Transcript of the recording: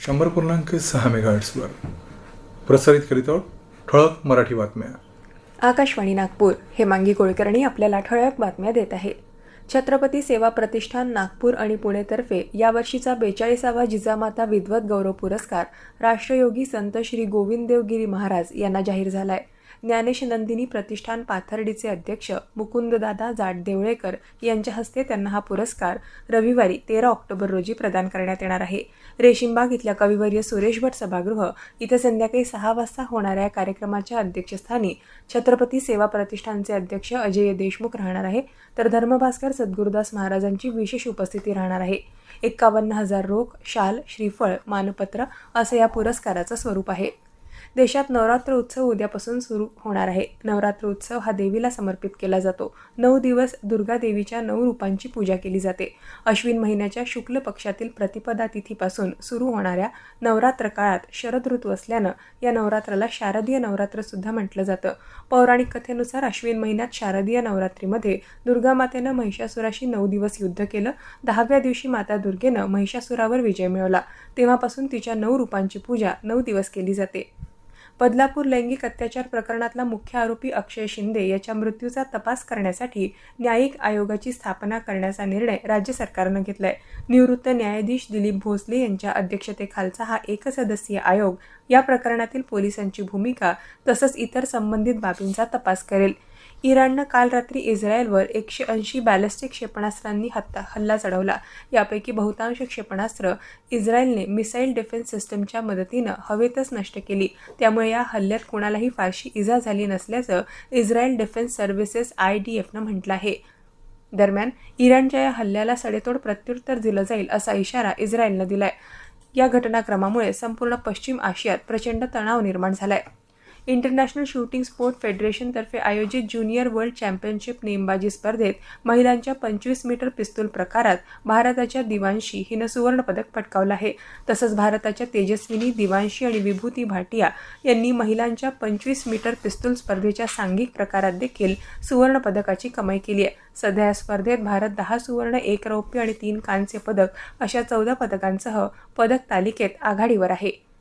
शंभर पूर्णांक सहा मेगाहर्ट्सवर प्रसारित करीत आहोत ठळक मराठी बातम्या. आकाशवाणी नागपूर हे मांगी कुलकर्णी आपल्याला ठळक बातम्या देत आहे. छत्रपती सेवा प्रतिष्ठान नागपूर आणि पुणेतर्फे यावर्षीचा बेचाळीसावा जिजामाता विद्वत गौरव पुरस्कार राष्ट्रयोगी संत श्री गोविंददेवगिरी महाराज यांना जाहीर झाला आहे ज्ञानेश नंदिनी प्रतिष्ठान पाथर्डीचे अध्यक्ष मुकुंददादा जाटदेवळेकर यांच्या हस्ते त्यांना हा पुरस्कार रविवारी तेरा ऑक्टोबर रोजी प्रदान करण्यात येणार आहे. रेशीमबाग इथल्या कविवर्य सुरेश भट सभागृह इथं संध्याकाळी सहा वाजता होणाऱ्या या कार्यक्रमाच्या अध्यक्षस्थानी छत्रपती सेवा प्रतिष्ठानचे अध्यक्ष अजय देशमुख राहणार आहे. तर धर्मभास्कर सद्गुरुदास महाराजांची विशेष उपस्थिती राहणार आहे. एक्कावन्न हजार रोख शाल श्रीफळ मानपत्र असं या पुरस्काराचं स्वरूप आहे. देशात नवरात्र उत्सव उद्यापासून सुरू होणार आहे. नवरात्र उत्सव हा देवीला समर्पित केला जातो. नऊ दिवस दुर्गा देवीच्या नऊ रूपांची पूजा केली जाते. अश्विन महिन्याच्या शुक्ल पक्षातील प्रतिपदा तिथीपासून सुरू होणाऱ्या नवरात्र काळात शरद ऋतू असल्यानं या नवरात्राला शारदीय नवरात्र सुद्धा म्हटलं जातं. पौराणिक कथेनुसार अश्विन महिन्यात शारदीय नवरात्रीमध्ये दुर्गा मातेनं महिषासुराशी नऊ दिवस युद्ध केलं. दहाव्या दिवशी माता दुर्गेनं महिषासुरावर विजय मिळवला. तेव्हापासून तिच्या नऊ रूपांची पूजा नऊ दिवस केली जाते. बदलापूर लैंगिक अत्याचार प्रकरणातला मुख्य आरोपी अक्षय शिंदे याच्या मृत्यूचा तपास करण्यासाठी न्यायिक आयोगाची स्थापना करण्याचा निर्णय राज्य सरकारनं घेतलाय. निवृत्त न्यायाधीश दिलीप भोसले यांच्या अध्यक्षतेखालचा हा एकसदस्यीय आयोग या प्रकरणातील पोलिसांची भूमिका तसंच इतर संबंधित बाबींचा तपास करेल. इराणनं काल रात्री इस्रायलवर एकशे ऐंशी बॅलिस्टिक क्षेपणास्त्रांनी हत्ता हल्ला चढवला. यापैकी बहुतांश क्षेपणास्त्र इस्रायलने मिसाईल डिफेन्स सिस्टमच्या मदतीनं हवेतच नष्ट केली. त्यामुळे या हल्ल्यात कोणालाही फारशी इजा झाली नसल्याचं Israel defence services I D एफनं म्हटलं आहे. दरम्यान इराणच्या या हल्ल्याला सडेतोड प्रत्युत्तर दिलं जाईल असा इशारा इस्रायलनं दिलाय. या घटनाक्रमामुळे संपूर्ण पश्चिम आशियात प्रचंड तणाव निर्माण झालाय. इंटरनॅशनल शूटिंग स्पोर्ट फेडरेशनतर्फे आयोजित ज्युनियर वर्ल्ड चॅम्पियनशिप नेमबाजी स्पर्धेत महिलांच्या पंचवीस मीटर पिस्तूल प्रकारात भारताच्या दिवांशी हिनं सुवर्णपदक पटकावलं आहे. तसंच भारताच्या तेजस्विनी दिवांशी आणि विभूती भाटिया यांनी महिलांच्या पंचवीस मीटर पिस्तूल स्पर्धेच्या सांघिक प्रकारात देखील सुवर्णपदकाची कमाई केली आहे. सध्या या स्पर्धेत भारत दहा सुवर्ण एक रौप्य आणि तीन कांस्य पदक अशा चौदा पदकांसह पदक तालिकेत आघाडीवर आहे.